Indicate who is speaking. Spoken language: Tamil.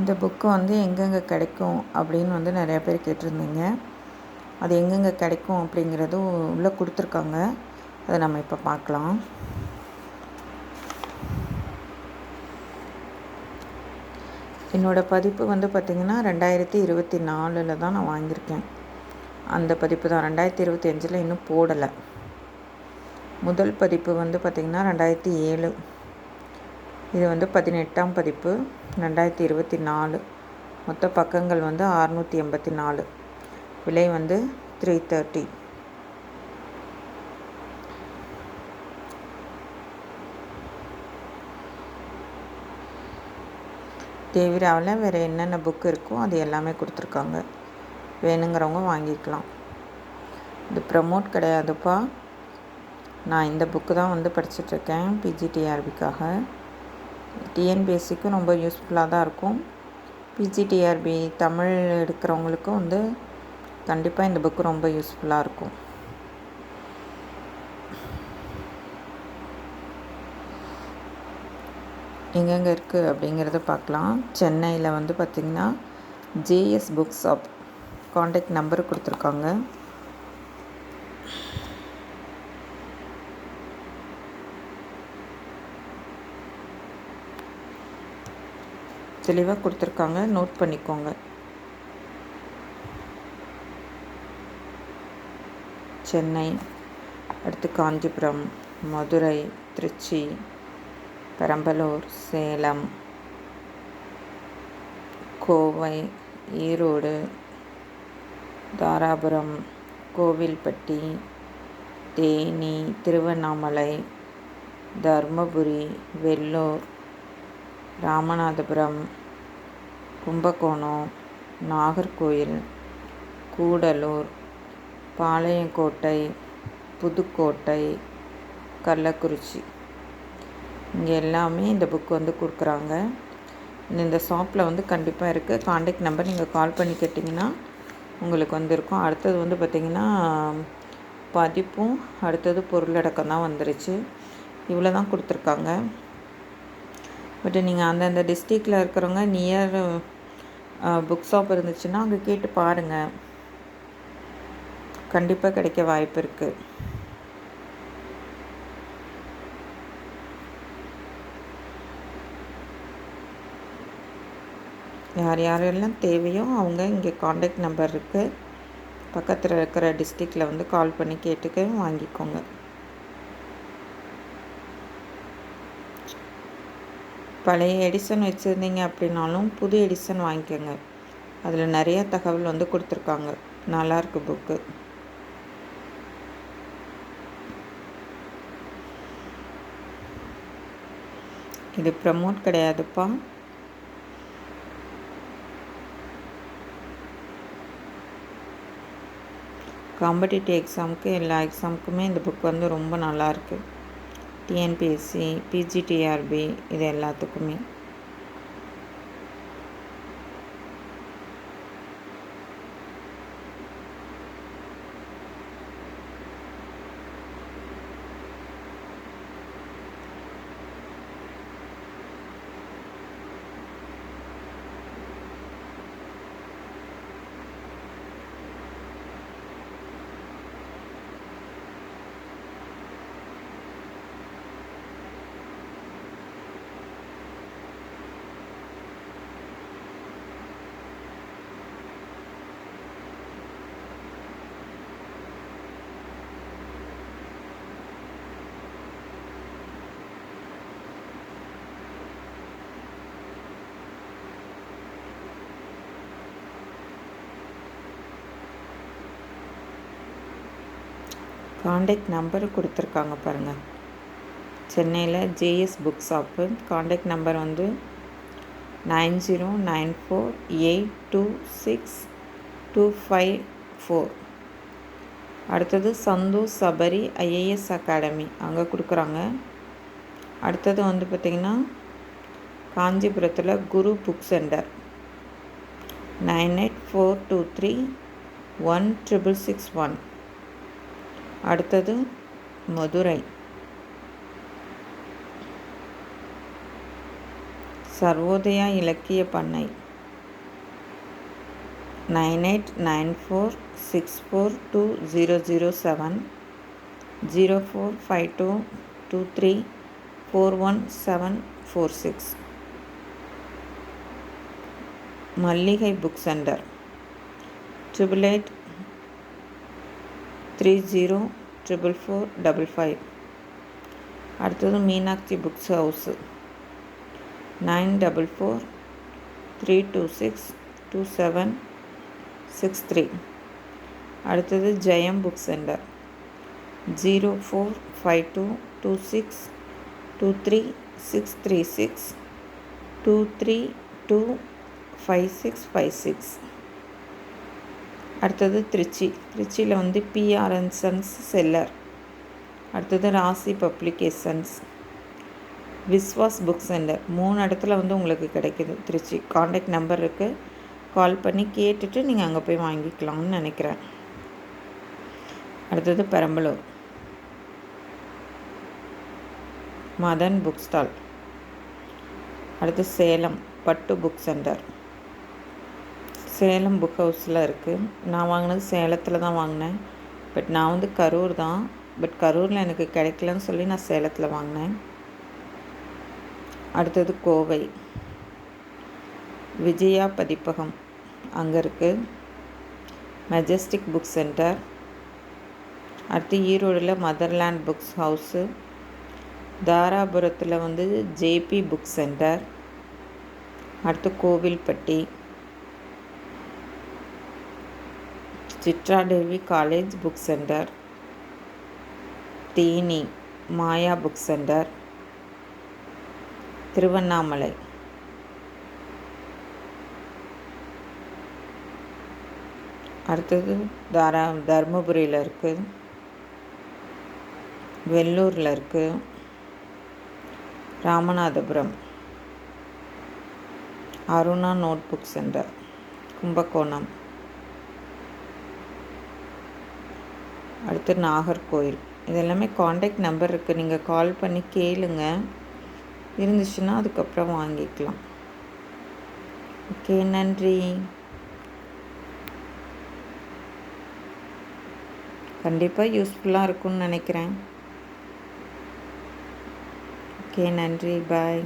Speaker 1: இந்த புக்கு வந்து எங்கெங்கே கிடைக்கும் அப்படின்னு வந்து நிறையா பேர் கேட்டிருந்தீங்க. அது எங்கெங்கே கிடைக்கும் அப்படிங்கிறதும் உள்ளே கொடுத்துருக்காங்க. அதை நம்ம இப்போ பார்க்கலாம். என்னோடய பதிப்பு வந்து பார்த்திங்கன்னா ரெண்டாயிரத்தி இருபத்தி நாலில் தான் நான் வாங்கியிருக்கேன். அந்த பதிப்பு தான். ரெண்டாயிரத்தி இருபத்தி அஞ்சில் இன்னும் போடலை. முதல் பதிப்பு வந்து பார்த்திங்கன்னா ரெண்டாயிரத்தி ஏழு. இது வந்து பதினெட்டாம் பதிப்பு ரெண்டாயிரத்தி இருபத்தி நாலு மொத்த பக்கங்கள் வந்து அறுநூற்றி எண்பத்தி நாலு விலை வந்து த்ரீ தேர்ட்டி தேவிராவில் வேறு என்னென்ன புக்கு இருக்கோ அது எல்லாமே கொடுத்துருக்காங்க. வேணுங்கிறவங்க வாங்கிக்கலாம். இது ப்ரமோட் கிடையாதுப்பா. நான் இந்த புக்கு தான் வந்து படிச்சுட்ருக்கேன் பிஜிடிஆர்பிக்காக டிஎன்பிஎஸ்சிக்கும் ரொம்ப யூஸ்ஃபுல்லாக தான் இருக்கும். பிஜிடிஆர்பி தமிழ் எடுக்கிறவங்களுக்கும் வந்து கண்டிப்பாக இந்த புக்கு ரொம்ப யூஸ்ஃபுல்லாக இருக்கும். எங்கெங்கே இருக்குது அப்படிங்கிறத பார்க்கலாம். சென்னையில் வந்து பார்த்திங்கன்னா JS book shop contact number கொடுத்துருக்காங்க. தெளிவாக கொடுத்துருக்காங்க. நோட் பண்ணிக்கோங்க. சென்னை அடுத்து காஞ்சிபுரம் மதுரை திருச்சி பெரம்பலூர் சேலம் கோவை ஈரோடு தாராபுரம் கோவில்பட்டி தேனி திருவண்ணாமலை தர்மபுரி வெள்ளூர் ராமநாதபுரம் கும்பகோணம் நாகர்கோயில் கூடலூர் பாளையங்கோட்டை புதுக்கோட்டை கள்ளக்குறிச்சி. இங்கே எல்லாமே இந்த புக் வந்து கொடுக்குறாங்க. இந்த ஷாப்பில் வந்து கண்டிப்பாக இருக்குது காண்டாக்ட் நம்பர் நீங்கள் கால் பண்ணி கேட்டிங்கன்னா உங்களுக்கு வந்திருக்கும். அடுத்தது வந்து பார்த்திங்கன்னா பதிப்பும் அடுத்தது பொருளடக்கம் தான் வந்துருச்சு. இவ்வளோ தான் கொடுத்துருக்காங்க. பட் நீங்கள் அந்தந்த டிஸ்ட்ரிக்டில் இருக்கிறவங்க நியர் புக் ஷாப் இருந்துச்சுன்னா அங்கே கேட்டு பாருங்கள் கண்டிப்பாக கிடைக்க வாய்ப்பு இருக்குது யார் யாரெல்லாம் தேவையோ அவங்க இங்கே காண்டாக்ட் நம்பர் இருக்குது பக்கத்தில் இருக்கிற டிஸ்ட்ரிக்டில் வந்து கால் பண்ணி கேட்டுக்க வாங்கிக்கோங்க. பழைய எடிசன் வச்சுருந்தீங்க அப்படின்னாலும் புது எடிசன் வாங்கிக்கோங்க. அதில் நிறைய தகவல் வந்து கொடுத்துருக்காங்க. நல்லாயிருக்கு புக்கு. இது ப்ரமோட் கிடையாதுப்பா. காம்படிட்டிவ் எக்ஸாமுக்கு எல்லா எக்ஸாமுக்குமே இந்த புக் வந்து ரொம்ப நல்லாயிருக்கு டிஎன்பிஎஸ்சி பிஜிடிஆர்பி இது எல்லாத்துக்குமே. காண்டாக்ட் நம்பர் கொடுத்துருக்காங்க பாருங்கள் சென்னையில் JS book shop contact number வந்து nine zero nine four eight two six two five four அடுத்தது சந்தோஷ் சபரி ஐஏஎஸ் அகாடமி அங்கே கொடுக்குறாங்க. அடுத்தது வந்து பார்த்திங்கன்னா காஞ்சிபுரத்தில் Guru book center nine eight four two three one triple six one அடுத்தது Madurai. Sarvodaya Ilakkiya Pannai. Nine eight nine four six four two zero zero seven zero four five two two three four one seven four six. Malligai book center. Triple eight three zero triple four double five. அடுத்தது Meenakshi books house. Nine double four three two six two seven six three. அடுத்தது Jayam book center. Zero four five two two six two three six three six two three two five six five six. அடுத்தது திருச்சி. திருச்சியில் வந்து பிஆர்என் சன்ஸ் செல்லர் அடுத்தது ராசி பப்ளிகேஷன்ஸ் விஸ்வாஸ் புக் சென்டர் மூணு இடத்துல வந்து உங்களுக்கு கிடைக்கிது திருச்சி. காண்டாக்ட் நம்பர் இருக்குது கால் பண்ணி கேட்டுட்டு நீங்கள் அங்கே போய் வாங்கிக்கலாம்னு நினைக்கிறேன். அடுத்தது பெரம்பலூர். மதன் புக் ஸ்டால் அடுத்து சேலம். பட்டு புக் சென்டர் சேலம் புக் ஹவுஸில் இருக்குது நான் வாங்கினது சேலத்தில் தான் வாங்கினேன். பட் நான் வந்து கரூர் தான். பட் கரூரில் எனக்கு கிடைக்கலன்னு சொல்லி நான் சேலத்தில் வாங்கினேன். அடுத்தது கோவை. விஜயா பதிப்பகம் அங்கே இருக்குது மெஜஸ்டிக் புக் சென்டர் அடுத்து ஈரோடில் மதர்லேண்ட் புக்ஸ் ஹவுஸு தாராபுரத்தில் வந்து ஜேபி புக் சென்டர் அடுத்து Kovilpatti. Chitradevi college book center. Theni Maya book center. Tiruvannamalai. அடுத்தது தாரா தருமபுரியில் இருக்குது வெள்ளூரில் இருக்குது Ramanathapuram. Aruna note book center. Kumbakonam. அடுத்து நாகர்கோயில் இது எல்லாமே காண்டாக்ட் நம்பர் இருக்குது நீங்கள் கால் பண்ணி கேளுங்க. இருந்துச்சுன்னா அதுக்கப்புறம் வாங்கிக்கலாம். ஓகே நன்றி. கண்டிப்பாக யூஸ்ஃபுல்லாக இருக்கும்னு நினைக்கிறேன். ஓகே நன்றி. பாய்